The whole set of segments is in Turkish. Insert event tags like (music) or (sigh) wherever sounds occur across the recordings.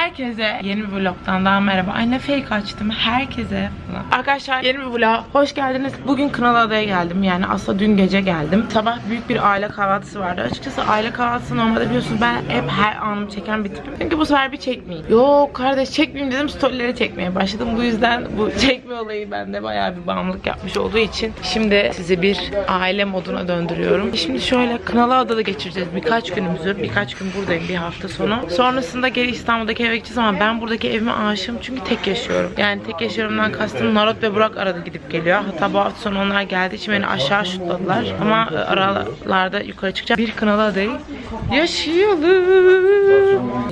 Herkese yeni bir vlogdan daha merhaba. Ay ne fake açtım. Herkese falan. Arkadaşlar yeni bir vlog. Hoş geldiniz. Bugün Kınalıada'ya geldim. Yani aslında dün gece geldim. Sabah büyük bir aile kahvaltısı vardı. Açıkçası aile kahvaltısı normalde biliyorsunuz ben hep her anımı çeken bir tipim. Çünkü bu sefer bir çekmeyeyim. Yok kardeş çekmeyeyim dedim storyleri çekmeye başladım. Bu yüzden bu (laughs) çekme olayı bende bayağı bir bağımlılık yapmış olduğu için şimdi sizi bir aile moduna döndürüyorum. Şimdi şöyle Kınalıada'da geçireceğiz birkaç günümüzü. Birkaç gün buradayım bir hafta sonu. Sonrasında geri İstanbul'daki eve gideceğiz ama ben buradaki evime aşığım çünkü tek yaşıyorum. Yani tek yaşıyorumdan kastım Narot ve Burak arada gidip geliyor. Hatta bu hafta sonu onlar geldiği için beni aşağı şutladılar. Ama aralarda yukarı çıkacağım. Bir Kınalıada'yı yaşayalım.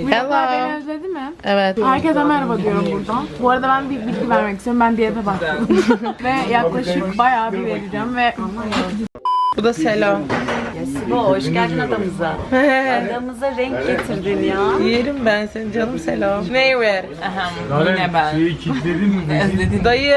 Merhaba beni özledi mi? Evet. Herkese merhaba diyorum buradan. Bu arada ben bir bilgi vermek istiyorum. Ben diyete baktım. (laughs) ve yaklaşık bayağı bir vereceğim ve Bu da Selo. Sibo hoş geldin adamıza. (laughs) Adamıza renk getirdin ya. Yerim ben seni canım Selo. Neyi ver? Yine ben. Şeyi kilitledin mi? Dayı.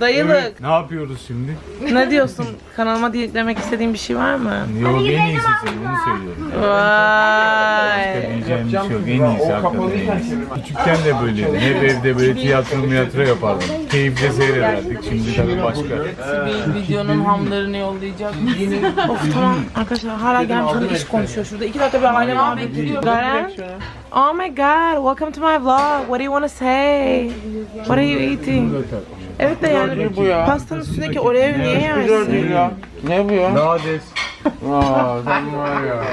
Dayılık. Ne yapıyoruz şimdi? Ne diyorsun? Kanalıma diye demek istediğin bir şey var mı? Yok en iyisi senin onu söylüyorum. Vay. Diyeceğim bir şey yok en iyisi hakikaten en iyisi. Küçükken de böyleydim. Hep evde böyle tiyatro miyatro yapardım. Keyifle seyrederdik. Şimdi tabii başka. Videonun hamlarını yollayacak. of tamam arkadaşlar hala gelmiş hani iş konuşuyor şurada. İki dakika bir aile muhabbeti. Garen. Oh my god, welcome to my vlog. What do you want to say? What are you eating? Evet de yani pastanın üstündeki Oreo niye yersin? Nades. Aa sen var ya. (laughs)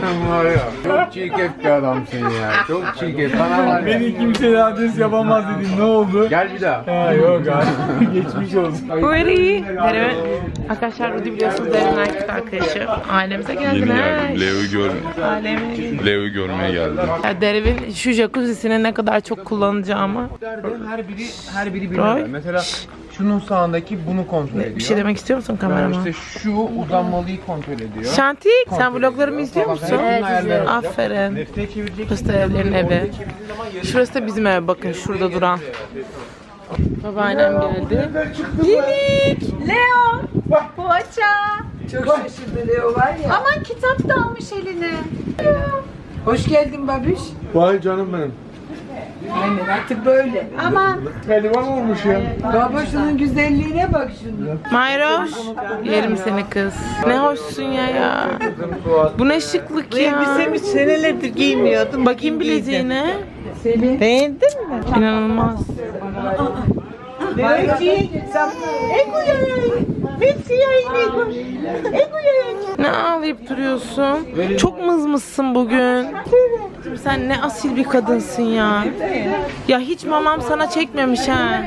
sen var ya. Çok çirkef bir adamsın ya. Çok çirkef. Sana var ya. Beni kimse de adres yapamaz dedim. Ne oldu? Gel bir daha. Ha yok abi. (laughs) Geçmiş olsun. Rudy. Derime. Arkadaşlar Rudy biliyorsunuz Derim'in erkek arkadaşı. Ailemize Yeni geldiler. geldim. Leo'yu gör Aileme geldi. Leo'yu görmeye geldim. Ya Derev'in şu jacuzzi'sini ne kadar çok kullanacağımı. Her biri her biri neden. Mesela şunun sağındaki bunu kontrol ediyor. Bir şey demek istiyor musun kamerama? İşte şu uzanmalıyı kontrol ediyor. Şantik sen vloglarımı izliyor musun? Var. Aferin. Burası da evlerin evi. Şurası da bizim ev bakın şurada duran. Babaannem geldi. Minik. Leo. Poğaça. Çok şaşırdı Leo var ya. Aman kitap da almış eline. Hoş geldin babiş. Vay canım benim. Aynen artık böyle. Aman. Pehlivan olmuş ya. Baba şunun güzelliğine bak şunu. Mayroş. Yerim seni kız. Ne hoşsun ya ya. Bu ne şıklık ya. Elbisemi senelerdir giymiyordum. Bakayım bileziğine. Beğendin mi? İnanılmaz. Belki sen Egoya. Hepsi yayın Ego. Egoya. Ne ağlayıp duruyorsun? Çok mızmızsın bugün. Sen ne asil bir kadınsın ya. Ya hiç mamam sana çekmemiş ha.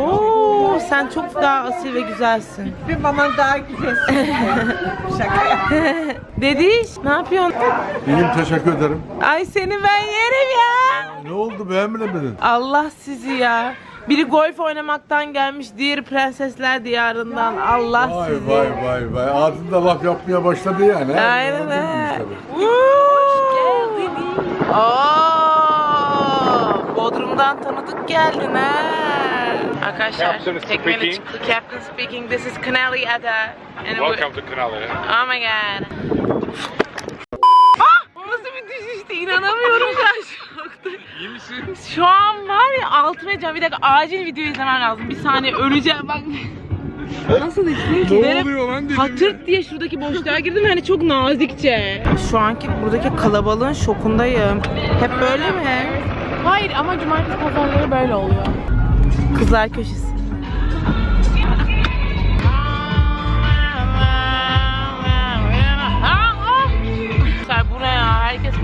Oo, sen çok daha asil ve güzelsin. Bir maman daha güzelsin. (laughs) Şaka yap. Dediş, ne yapıyorsun? İyiyim teşekkür ederim. Ay seni ben yerim ya. Ne oldu beğenmedin? Allah sizi ya. Biri golf oynamaktan gelmiş, diğeri prensesler diyarından. Allah Vay sizi. vay vay vay. Ağzında laf yapmaya başladı yani. Aynen tabii. Hoş geldin. Oo, Bodrum'dan tanıdık geldin ha. Arkadaşlar, tekmeli çıktı. Captain speaking. This is Canali Ada. And Welcome to Canali. Oh my god. Ah! Nasıl bir düşüştü? İnanamıyorum (laughs) şokta. İyi misin? Şu an var ya altıma edeceğim. Bir dakika acil video izlemem lazım. Bir saniye öleceğim bak. Nasıl işte? Ne oluyor lan dedim Hatırt diye şuradaki boşluğa girdim hani çok nazikçe. Şu anki buradaki kalabalığın şokundayım. Hep böyle mi? Hayır ama cumartesi pazarları böyle oluyor. Kızlar köşesi.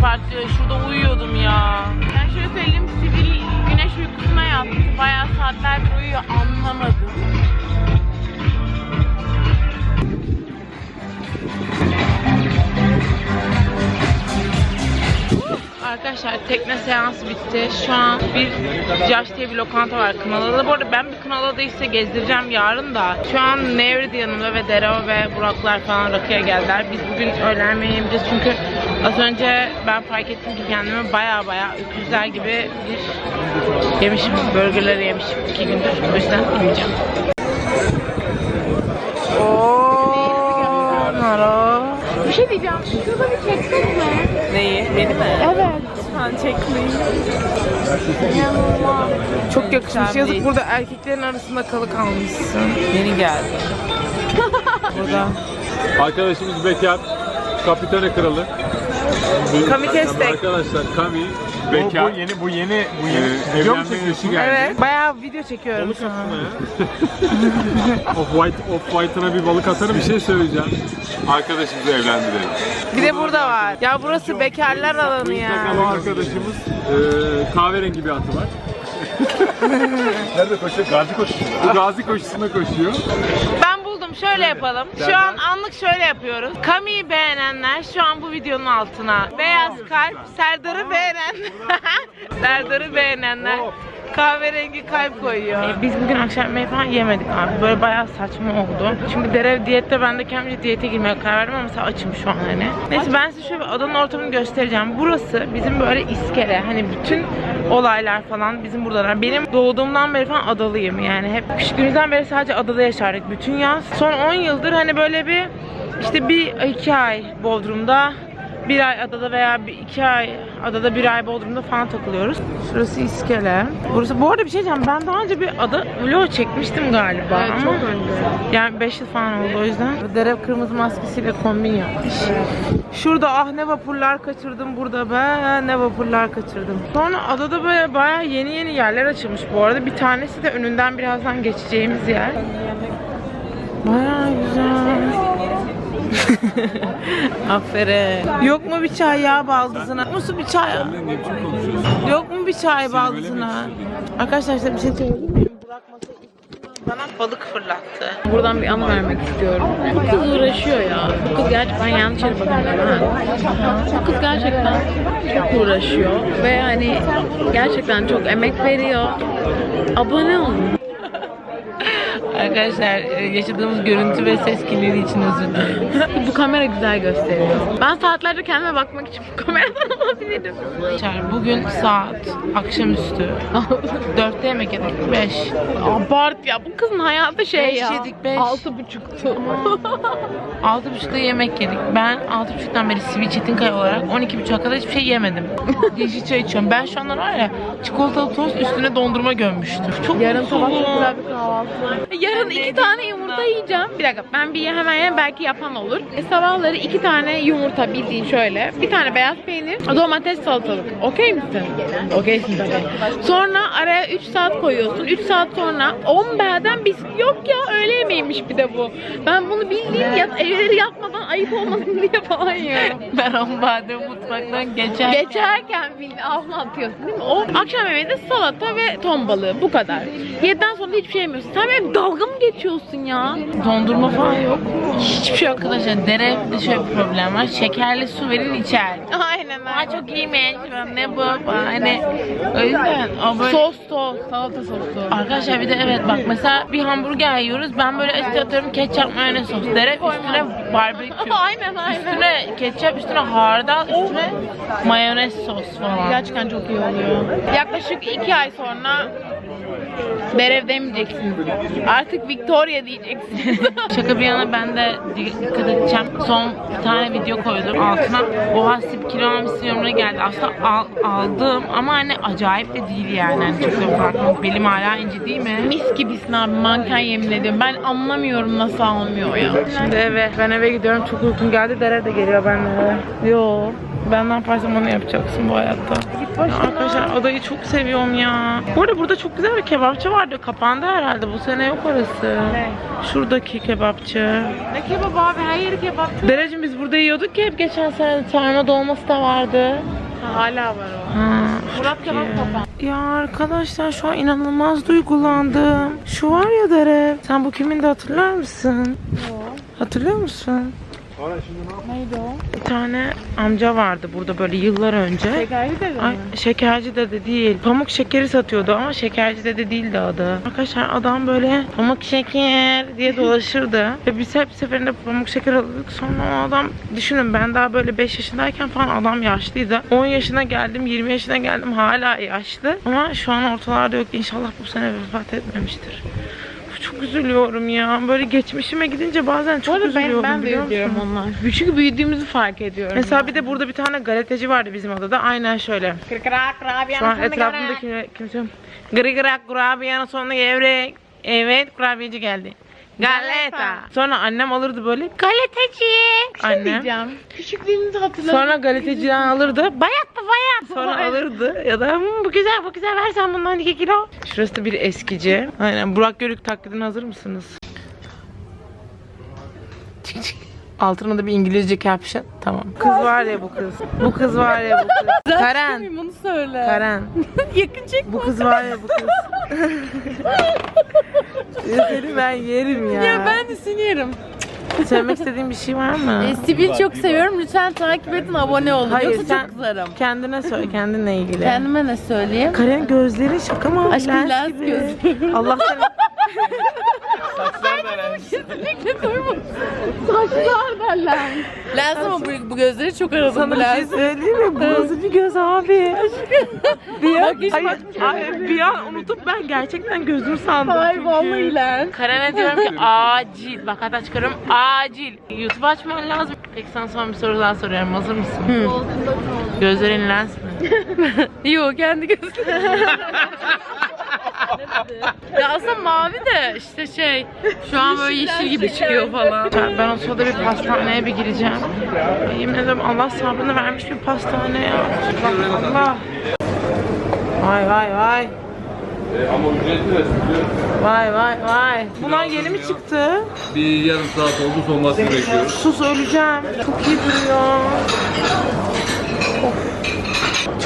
Partiliyor. Şurada uyuyordum ya. Ben şöyle söyleyeyim sivil güneş uykusuna yattım. Bayağı saatlerdir uyuyor. Anlamadım. Arkadaşlar tekne seansı bitti. Şu an bir Josh diye bir lokanta var Kınalı'da. Bu arada ben bir Kınalı'da size gezdireceğim yarın da. Şu an Nevri yanımda ve Dero ve Buraklar falan rakıya geldiler. Biz bugün öğlen yemeği yemeyeceğiz çünkü az önce ben fark ettim ki kendimi baya baya öküzler gibi bir yemişim. Burgerleri yemişim iki gündür. O yüzden yemeyeceğim. Ooo, Naro. Bir şey diyeceğim. Şurada bir çeksek mi? Neyi? Beni mi? Evet. Çok yakışmış. Yazık burada erkeklerin arasında kalı kalmışsın. Yeni geldi. (laughs) Burada. Arkadaşımız bekar. Kapitane kralı. Kami Kestek. Arkadaşlar Kami Bu, bekar. bu yeni bu yeni bu Ee, yeni evlenme yaşı geldi. Evet. Bayağı video çekiyorum şu an. (laughs) Off White Off White'ına bir balık atarım. Bir şey söyleyeceğim. Arkadaşımızı evlendirelim. Bir de burada var. Ya burası bekarlar alanı ya. kalan arkadaşımız e, kahverengi bir atı var. (laughs) Nerede koşuyor? Gazi koşuyor. Bu gazi koşusunda koşuyor. Ben. Şöyle yapalım. Şu an anlık şöyle yapıyoruz. Kami'yi beğenenler şu an bu videonun altına. Beyaz kalp, Serdar'ı beğenen (laughs) Serdar'ı beğenenler kahverengi kalp koyuyor. E, biz bugün akşam yemeği falan yemedik abi. Böyle bayağı saçma oldu. Çünkü derev diyette ben de kendimce diyete girmeye karar verdim ama mesela açım şu an hani. Neyse ben size şöyle adanın ortamını göstereceğim. Burası bizim böyle iskele. Hani bütün olaylar falan bizim buradalar. Benim doğduğumdan beri falan adalıyım yani. Hep küçüklüğümüzden beri sadece adada yaşardık bütün yaz. Son 10 yıldır hani böyle bir işte bir iki ay Bodrum'da bir ay adada veya bir, iki ay adada bir ay Bodrum'da falan takılıyoruz. Şurası iskele. Burası bu arada bir şey diyeceğim. Ben daha önce bir ada vlog çekmiştim galiba ama yani 5 yıl falan oldu o yüzden. Derev kırmızı maskesiyle kombin yapmış. Şurada ah ne vapurlar kaçırdım burada be ne vapurlar kaçırdım. Sonra adada böyle baya yeni yeni yerler açılmış bu arada. Bir tanesi de önünden birazdan geçeceğimiz yer. Baya güzel. (laughs) Aferin. Yok mu bir çay ya baldızına? Yok musun bir çay? Ne biçim konuşuyorsun? Yok mu bir çay baldızına? Arkadaşlar size bir şey söyleyeyim mi? Burak masayı bana balık fırlattı. Buradan bir an vermek istiyorum. Bu kız uğraşıyor ya. Bu kız gerçekten yanlış yere bakıyorum ha. Bu kız gerçekten çok uğraşıyor. Ve hani gerçekten çok emek veriyor. Abone olun. Arkadaşlar e, yaşadığımız görüntü ve ses kirliliği için özür dilerim. Bu kamera güzel gösteriyor. Ben saatlerce kendime bakmak için bu kameradan alabilirim. Arkadaşlar bugün saat akşamüstü. (laughs) Dörtte yemek yedik. Beş. Abart ya. Bu kızın hayatı şey Beş ya. yedik, beş. Altı buçuktu. Altı buçukta yemek yedik. Ben altı buçuktan beri sivil çetinkaya olarak 12 buçuğa kadar hiçbir şey yemedim. (laughs) Yeşil çay içiyorum. Ben şu anlar var ya çikolatalı tost üstüne dondurma gömmüştüm. Çok Yarın sabah mutsuzum. güzel bir kahvaltı. Yarın iki tane yumurta yiyeceğim. Bir dakika ben bir hemen hemen belki yapan olur. E, sabahları iki tane yumurta bildiğin şöyle. Bir tane beyaz peynir, domates, salatalık. Okey misin? Okeysin tabii. Sonra araya 3 saat koyuyorsun. 3 saat sonra 10 B'den bisküvi yok ya öğle yemeğiymiş bir de bu. Ben bunu bildiğin yat, evleri yatmadan ayıp olmasın diye falan yiyorum. (laughs) Ben on badem mutfaktan geçer. Geçerken bildiğin ağzına atıyorsun değil mi? O akşam yemeği de salata ve ton balığı bu kadar. Yediden sonra da hiçbir şey yemiyorsun. Sen benim dalga mı geçiyorsun ya? Dondurma falan yok. Hiçbir şey yok arkadaşlar. Derevde şöyle bir problem var. Şekerli su verin içer. Aynen Aa öyle. çok iyiymiş. Ne bu. Hani o yüzden o böyle... Sos sos, salata sosu. Arkadaşlar bir de evet bak mesela bir hamburger yiyoruz. Ben böyle üstüne atıyorum ketçap mayonez sos. Derev üstüne barbekü. Aynen aynen. Üstüne ketçap, üstüne hardal, üstüne mayonez sos falan. Gerçekten çok iyi oluyor. Yaklaşık iki ay sonra Berev demeyeceksiniz. Artık Victoria diyeceksiniz. (laughs) Şaka bir yana ben de dikkat edeceğim. Son bir tane video koydum altına. Oha sip kilo almışsın yorumuna geldi. Aslında al, aldım ama hani acayip de değil yani. Hani çok da farklı. Belim hala ince değil mi? Mis gibisin abi manken yemin ediyorum. Ben anlamıyorum nasıl almıyor ya. Şimdi eve. Ben eve gidiyorum. Çok uykum geldi. Dere de geliyor benimle eve. Yo. Ben ne yaparsam onu yapacaksın bu hayatta. Ya arkadaşlar adayı çok seviyorum ya. Bu arada burada çok güzel bir kebapçı vardı. Kapandı herhalde. Bu sene yok orası. Şuradaki kebapçı. Ne kebap abi her yeri kebap. Derecim biz burada yiyorduk ya hep geçen sene sarma dolması da vardı. Hala var o. Ha, Murat kebap kapan. ya arkadaşlar şu an inanılmaz duygulandım. Şu var ya Dere. Sen bu kimin de hatırlar mısın? Hatırlıyor musun? Neydi o? Bir tane amca vardı burada böyle yıllar önce. Şekerli de Ay, şekerci dede değil. Pamuk şekeri satıyordu ama şekerci dede değildi adı. Arkadaşlar adam böyle pamuk şeker diye dolaşırdı. (laughs) Ve biz hep seferinde pamuk şeker alıyorduk. Sonra o adam düşünün ben daha böyle 5 yaşındayken falan adam yaşlıydı. 10 yaşına geldim 20 yaşına geldim hala yaşlı. Ama şu an ortalarda yok. İnşallah bu sene vefat etmemiştir. Çok üzülüyorum ya. Böyle geçmişime gidince bazen Bu çok arada üzülüyorum ben, ben de biliyor üzülüyorum musun? onlar. Çünkü büyüdüğümüzü fark ediyorum. Mesela bir de burada bir tane galeteci vardı bizim odada. Aynen şöyle. Şu an etrafımda kimse... kimse Gırı gırak kurabiyenin sonuna gevrek. Evet kurabiyeci geldi. Galeta. Sonra annem alırdı böyle galeteci. Annem. diyeceğim. Küçüklüğümüzü hatırladım. Sonra galeteciden alırdı. Bayat mı bayat? Sonra alırdı. Ya da "Hmm, bu güzel bu güzel versen bundan 2 kilo. Şurası da bir eskici. Aynen Burak Görük taklidine hazır mısınız? Altına da bir İngilizce caption. Tamam. Kız var ya bu kız. Bu kız var ya bu kız. (laughs) Karen. Bunu söyle. Karen. (laughs) Yakın çek. Bu kız var ya bu kız. (laughs) Seni ben yerim ya. Ya ben de seni yerim. Söylemek istediğin bir şey var mı? E, Sibil çok seviyorum. Lütfen takip edin, abone olun. Hayır, Yoksa sen- çok kızarım. Kendine söyle, kendinle ilgili. Kendime ne söyleyeyim? Karen gözleri şaka mı? Aşkım lens gibi. gözlerim. Allah seni... Saçlar derler. Lens ama bu, bu gözleri çok aradım. Sana bu bir şey lens. söyleyeyim mi? Bu nasıl bir göz abi? bir an, Bak hiç hayır, hayır, bir an unutup ben gerçekten gözüm sandım. Hayır çünkü. vallahi lens. Karen'e diyorum ki acil. Bak hatta çıkarıyorum acil. YouTube açman lazım. Peki sana son bir soru daha soruyorum. Hazır mısın? Gözlerin lens mi? (laughs) Yok kendi gözleri. (laughs) ya aslında mavi de işte şey şu an böyle yeşil gibi çıkıyor falan. Ben, ben o sırada bir pastaneye bir gireceğim. Yemin ederim Allah sabrını vermiş bir pastane ya. Allah. Vay vay vay. Ama ücretli de Vay vay vay. Bunlar yeni mi çıktı? Bir yarım saat oldu soğumasını bekliyoruz. Sus öleceğim. Çok iyi duruyor.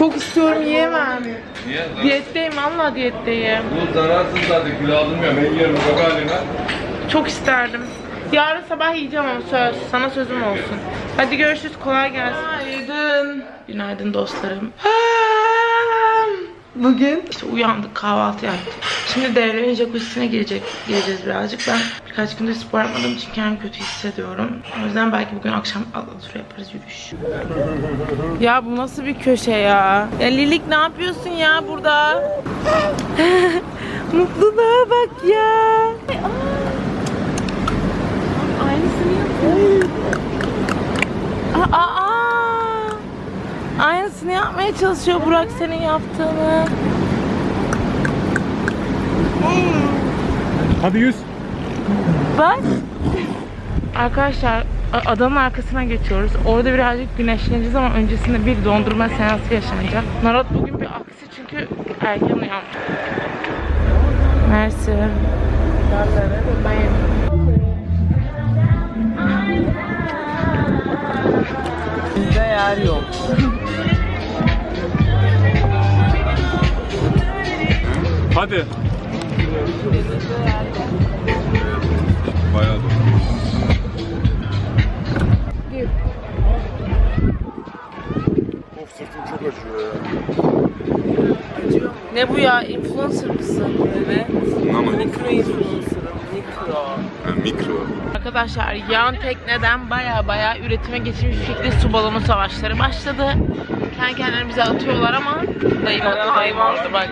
Çok istiyorum yiyemem. Niye? Diyetteyim valla diyetteyim. Bu zararsız zaten kilo alınmıyor. Ben yerim bak haline. Çok isterdim. Yarın sabah yiyeceğim ama söz. Sana sözüm olsun. Hadi görüşürüz. Kolay gelsin. Günaydın. Günaydın dostlarım. Bugün işte uyandık, kahvaltı yaptık. Şimdi devremin jacuzzi'ne girecek, gireceğiz birazcık. Ben birkaç gündür spor yapmadığım için kendimi kötü hissediyorum. O yüzden belki bugün akşam Alatur yaparız yürüyüş. Ya bu nasıl bir köşe ya? Ya Lilik ne yapıyorsun ya burada? (laughs) Mutluluğa bak ya. Aynısını yapıyor. Aa, aa. Aynısını yapmaya çalışıyor Burak senin yaptığını. Hadi yüz. Bak. Arkadaşlar a- adanın arkasına geçiyoruz. Orada birazcık güneşleneceğiz ama öncesinde bir dondurma seansı yaşanacak. Narat bugün bir aksi çünkü erken uyanmış. Mersi. Bizde yer yok. Hadi. Bayağı da. Of sırtım çok acıyor ya. Ne bu ya? Influencer mısın? Evet. Ama Mikro influencer'ım. Mikro. mikro. Arkadaşlar yan tekneden baya baya üretime geçmiş bir şekilde su balonu savaşları başladı. Kendi kendilerine bize atıyorlar ama dayım dayım orada bak.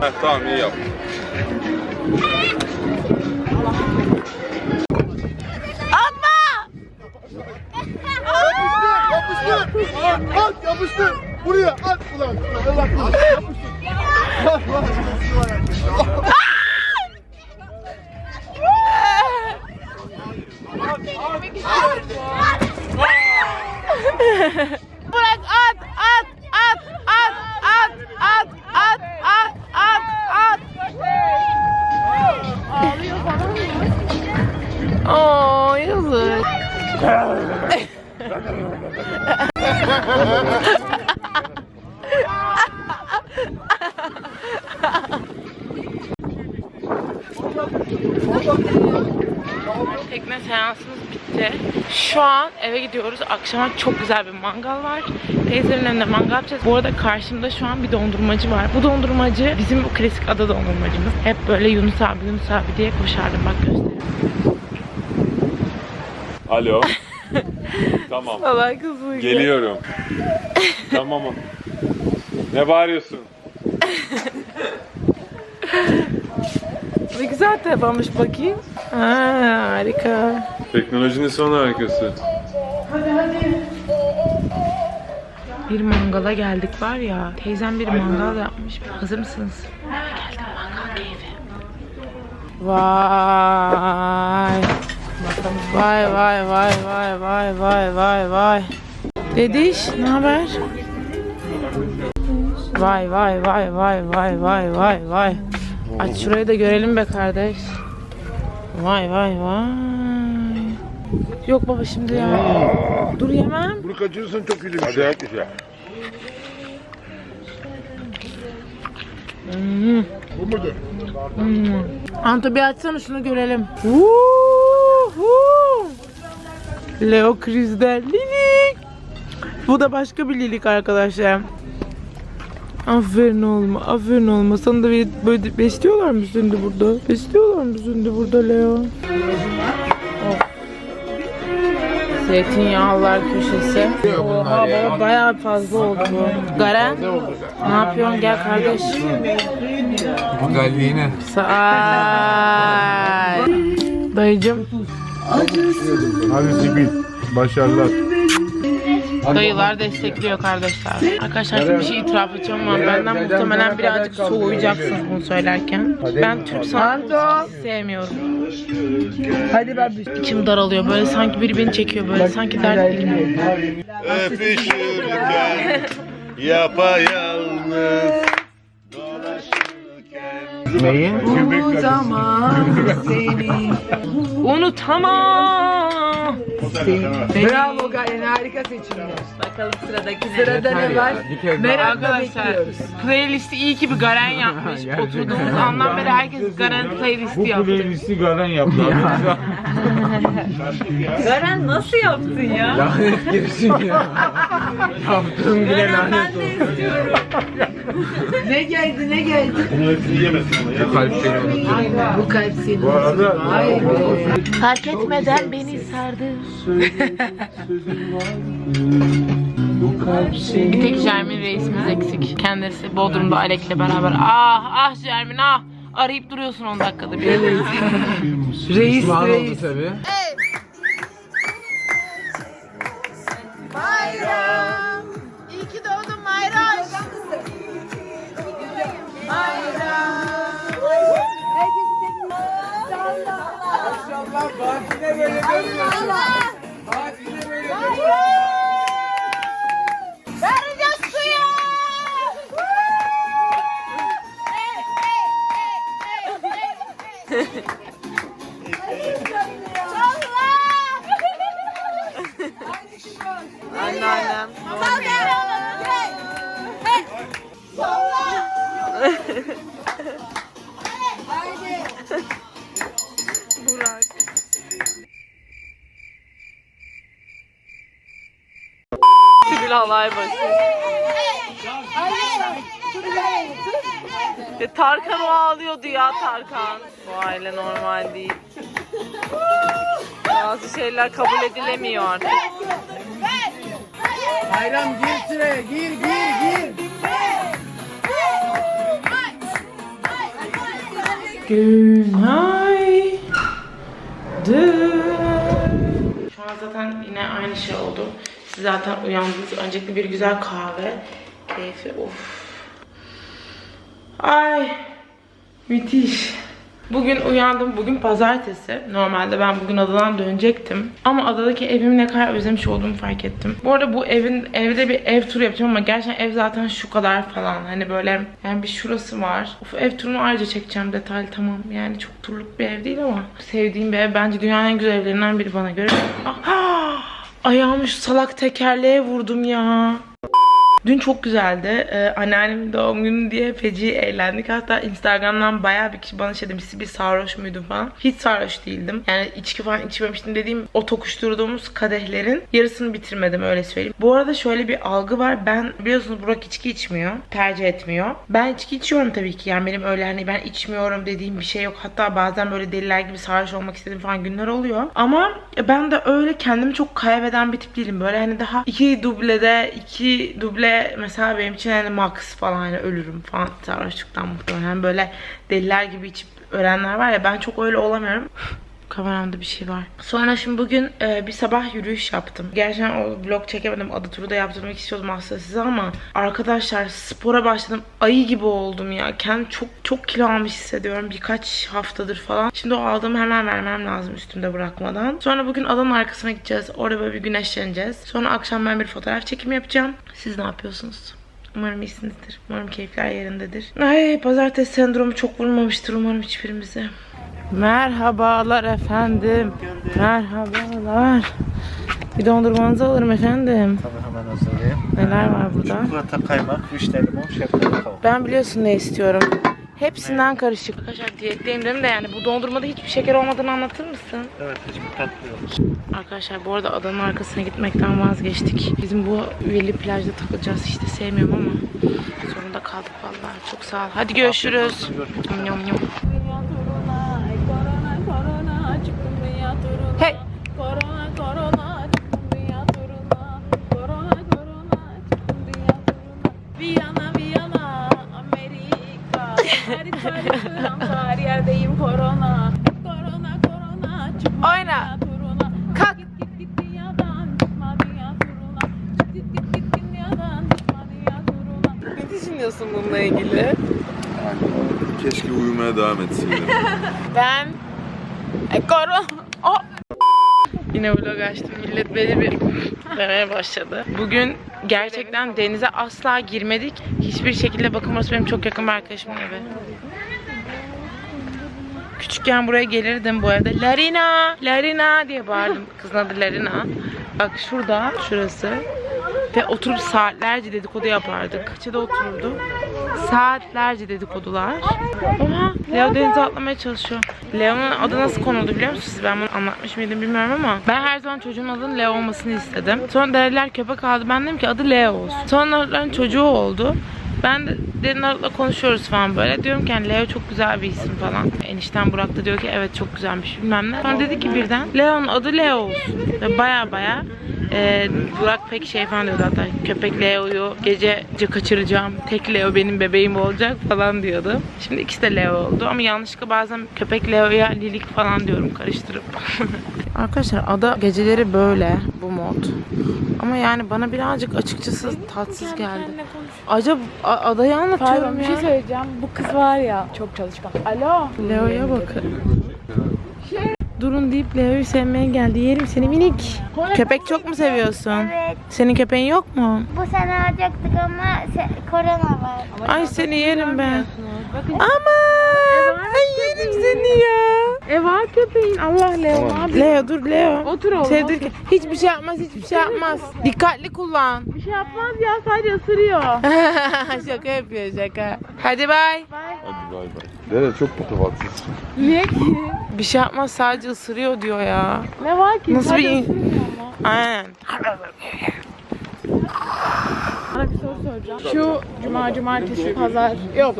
Heh, tamam iyi yap. At yapıştı. Buraya at ulan. Allah korusun. Ha ha ha. Şu an eve gidiyoruz. Akşama çok güzel bir mangal var. Teyzemin evinde mangal yapacağız. Bu arada karşımda şu an bir dondurmacı var. Bu dondurmacı bizim klasik ada dondurmacımız. Hep böyle Yunus abi Yunus abi diye koşardım bak göstereyim. Alo. (laughs) tamam. Salak kızı. Geliyorum. Tamamım. Ne bağırıyorsun? Ne güzel telefonmuş bakayım. Ha, harika. Teknolojinin son harikası. Bir mangala geldik var ya. Teyzem bir mangal yapmış. Hazır mısınız? Geldim mangal keyfi. Vay. Vay vay vay vay vay vay vay vay. Dediş ne haber? Vay vay vay vay vay vay vay vay. Aç şurayı da görelim be kardeş. Vay vay vay. Yok baba şimdi ya. Dur yemem. Bunu kaçırırsan çok kötü bir şey. Bu mudur? Anto bir açsana şunu görelim. Woohoo! Leo Kriz'den Lilik. Bu da başka bir Lilik arkadaşlar. Aferin oğlum, aferin oğlum. Sana da böyle- böyle besliyorlar mı de burada? Besliyorlar mı de burada Leo? Zeytinyağlılar köşesi. Oha baba bayağı fazla oldu bu. Garen, ne yapıyorsun? Gel kardeş. Güzelliğine. Say. Dayıcım. Hadi Sibil. Başarılar. Dayılar destekliyor kardeşler. Arkadaşlar şimdi bir şey itiraf edeceğim ama benden muhtemelen birazcık soğuyacaksınız bunu söylerken. Ben Türk sanatını sevmiyorum. Hadi ben bir İçim daralıyor böyle sanki biri beni çekiyor böyle sanki dertliyim. Öpüşürken yapayalnız Neyi? (laughs) Unutamam. Bravo Garen harika seçimler. Bakalım sıradaki sırada ne var? Merakla Arkadaşlar bekliyoruz. playlisti iyi ki bir Garen yapmış. (laughs) Oturduğumuz andan beri herkes Garen playlisti Bu yaptı. playlisti Garen yaptı. (laughs) Garen nasıl yaptın ya? Lanet girsin ya. (laughs) Yaptığım bile lanet olsun. Ne geldi ne geldi? Bu kalp seni unutur. Bu kalp seni. Bu arada Vay be. Fark etmeden beni sardı. Bir tek Jermin reisimiz eksik. Kendisi Bodrum'da Alek'le beraber. Ah ah Jermin ah. Arayıp duruyorsun 10 dakikada bir. Reis reis. tabii. İyi Anneannem. Tarkan o ağlıyordu ya Tarkan. Bu aile normal değil. Bazı şeyler kabul edilemiyor artık. Bayram gir sıraya gir gir gir. Günaydın. Şu an zaten yine aynı şey oldu. Siz zaten uyandınız. Öncelikle bir güzel kahve. Keyfi of. Ay. Müthiş. Bugün uyandım. Bugün pazartesi. Normalde ben bugün adadan dönecektim. Ama adadaki evimi ne kadar özlemiş olduğumu fark ettim. Bu arada bu evin evde bir ev turu yapacağım ama gerçekten ev zaten şu kadar falan. Hani böyle yani bir şurası var. Of ev turunu ayrıca çekeceğim detaylı tamam. Yani çok turluk bir ev değil ama sevdiğim bir ev. Bence dünyanın en güzel evlerinden biri bana göre. Ah, ayağımı şu salak tekerleğe vurdum ya. Dün çok güzeldi. Ee, anneannemin doğum günü diye feci eğlendik. Hatta Instagram'dan bayağı bir kişi bana şey demişti bir sarhoş muydun falan. Hiç sarhoş değildim. Yani içki falan içmemiştim dediğim o tokuşturduğumuz kadehlerin yarısını bitirmedim öyle söyleyeyim. Bu arada şöyle bir algı var. Ben biliyorsunuz Burak içki içmiyor. Tercih etmiyor. Ben içki içiyorum tabii ki. Yani benim öyle hani ben içmiyorum dediğim bir şey yok. Hatta bazen böyle deliler gibi sarhoş olmak istediğim falan günler oluyor. Ama ben de öyle kendimi çok kaybeden bir tip değilim. Böyle hani daha iki dublede iki duble mesela benim için hani max falan hani ölürüm falan sarhoşluktan muhtemelen böyle deliler gibi içip ölenler var ya ben çok öyle olamıyorum. Kameramda bir şey var. Sonra şimdi bugün e, bir sabah yürüyüş yaptım. Gerçekten o vlog çekemedim. Adı turu da yaptırmak istiyordum aslında size ama arkadaşlar spora başladım. Ayı gibi oldum ya. Kendim çok çok kilo almış hissediyorum. Birkaç haftadır falan. Şimdi o aldığımı hemen vermem lazım üstümde bırakmadan. Sonra bugün adanın arkasına gideceğiz. Orada böyle bir güneşleneceğiz. Sonra akşam ben bir fotoğraf çekimi yapacağım. Siz ne yapıyorsunuz? Umarım iyisinizdir. Umarım keyifler yerindedir. Ay pazartesi sendromu çok vurmamıştır umarım hiçbirimize. Merhabalar efendim. Merhabalar. Bir dondurmanızı alırım efendim. Tabii hemen hazırlayayım. Neler var burada? Çikolata kaymak, vişne limon, şeftali tavuk. Ben biliyorsun ne istiyorum. Hepsinden karışık. Arkadaşlar diyetteyim dedim de yani bu dondurmada hiçbir şeker olmadığını anlatır mısın? Evet, hiçbir tatlı yok. Arkadaşlar bu arada adanın arkasına gitmekten vazgeçtik. Bizim bu üyeli plajda takılacağız. De sevmiyorum ama zorunda kaldık vallahi. Çok sağ ol. Hadi görüşürüz. Yum yum Her yerdeyim korona. Korona korona çıkma Oyna. turuna. Kalk. Git git git dünyadan çıkma dünya turuna. Git git git dünyadan çıkma dünya turuna. Ne düşünüyorsun bununla ilgili? Keşke uyumaya devam etseydim. (laughs) Ben e, koron. O. Yine vlog açtım. Millet beni bir demeye başladı. Bugün gerçekten denize asla girmedik. Hiçbir şekilde bakın burası benim çok yakın bir arkadaşımın evi. Küçükken buraya gelirdim bu evde. Larina, Larina diye bağırdım. Kızın adı Larina. Bak şurada, şurası. Ve oturup saatlerce dedikodu yapardık. Bahçede otururdu. Saatlerce dedikodular. Oha, Leo denize atlamaya çalışıyor. Leo'nun adı nasıl konuldu biliyor musunuz? Ben bunu anlatmış mıydım bilmiyorum ama ben her zaman çocuğun adının Leo olmasını istedim. Sonra dediler köpek aldı. Ben dedim ki adı Leo olsun. Sonra çocuğu oldu. Ben de derin Narut'la konuşuyoruz falan böyle. Diyorum ki hani Leo çok güzel bir isim falan. Enişten Burak da diyor ki evet çok güzelmiş bilmem ne. Sonra dedi ki birden Leo'nun adı Leo olsun. Ve baya baya e, Burak pek şey falan diyordu hatta köpek Leo'yu gece kaçıracağım. Tek Leo benim bebeğim olacak falan diyordu. Şimdi ikisi de Leo oldu ama yanlışlıkla bazen köpek Leo'ya Lilik falan diyorum karıştırıp. (laughs) Arkadaşlar ada geceleri böyle bu mod. Ama yani bana birazcık açıkçası tatsız geldi. Acaba adayı anlatıyorum Pardon bir ya. şey söyleyeceğim. Bu kız var ya çok çalışkan. Alo. Leo'ya bakın. Durun deyip Leo'yu sevmeye geldi. Yerim seni minik. Köpek çok mu seviyorsun? Evet. Senin köpeğin yok mu? Bu sene alacaktık ama se- korona var. Ay seni yerim ben. Aman. Ay yerim seni ya. E var köpeğin. Allah Leo abi. Leo dur Leo. Otur oğlum. Sevdir ki. Hiçbir şey yapmaz, hiçbir şey yapmaz. Dikkatli kullan. Bir şey yapmaz ya sadece ısırıyor. (laughs) şaka yapıyor şaka. Hadi bay. Hadi bay bay. Dede çok patavatsız. Niye ki? Bir şey yapmaz sadece ısırıyor diyor ya. Ne var ki? Nasıl Sadece bir-. Aynen. Bir soracağım. Şu cuma, cumartesi, pazar, yok.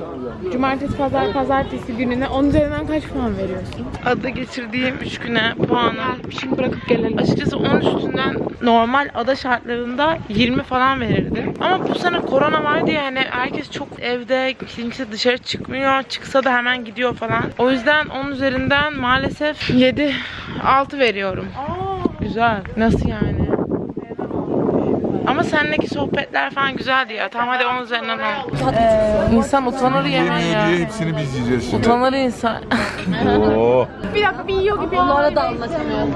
Cumartesi, pazar, pazartesi gününe 10 üzerinden kaç puan veriyorsun? Ada geçirdiğim 3 güne puanım. Şimdi bırakıp gelelim. Açıkçası 10 üstünden normal ada şartlarında 20 falan verirdim. Ama bu sene korona var diye hani herkes çok evde, kimse dışarı çıkmıyor. Çıksa da hemen gidiyor falan. O yüzden 10 üzerinden maalesef 7, 6 veriyorum. Güzel. Nasıl yani? Ama seninleki sohbetler falan güzeldi ya. Tamam hadi 10 üzerinden 10. İnsan utanır ya. diye hepsini biz yiyeceğiz şimdi. Utanır insan. Oo. Bir dakika bir yiyor gibi. Onlara da anlatamıyor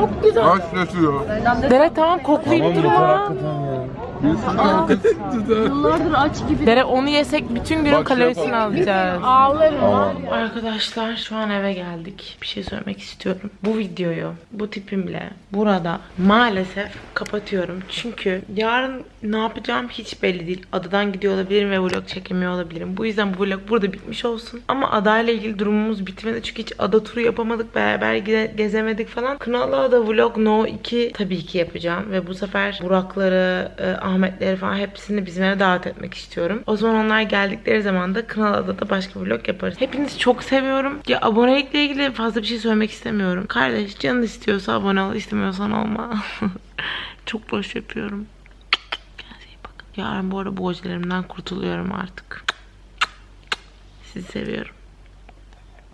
Çok güzel. Kaç yaşıyor? Dere tamam koklayıp durma. Dere onu yesek bütün günün Bak, kalorisini şey yapalım. alacağız. Ağlarım. Arkadaşlar şu an eve geldik. Bir şey söylemek istiyorum. Bu videoyu bu tipimle burada maalesef kapatıyorum. Çünkü yarın ne yapacağım hiç belli değil. Adadan gidiyor olabilirim ve vlog çekemiyor olabilirim. Bu yüzden bu vlog burada bitmiş olsun. Ama adayla ilgili durumumuz bitmedi. Çünkü hiç ada turu yapamadık. Beraber ge- gezemedik falan. Kınalı Ada Vlog No 2 tabii ki yapacağım. Ve bu sefer Burakları, e, Ahmetleri falan hepsini bizim eve davet etmek istiyorum. O zaman onlar geldikleri zaman da Kınalıada da başka vlog yaparız. Hepinizi çok seviyorum. Ya abonelikle ilgili fazla bir şey söylemek istemiyorum. Kardeş canın istiyorsa abone ol, istemiyorsan olma. (laughs) çok boş yapıyorum. Kendinize bakın. Yarın bu arada bu kurtuluyorum artık. Sizi seviyorum.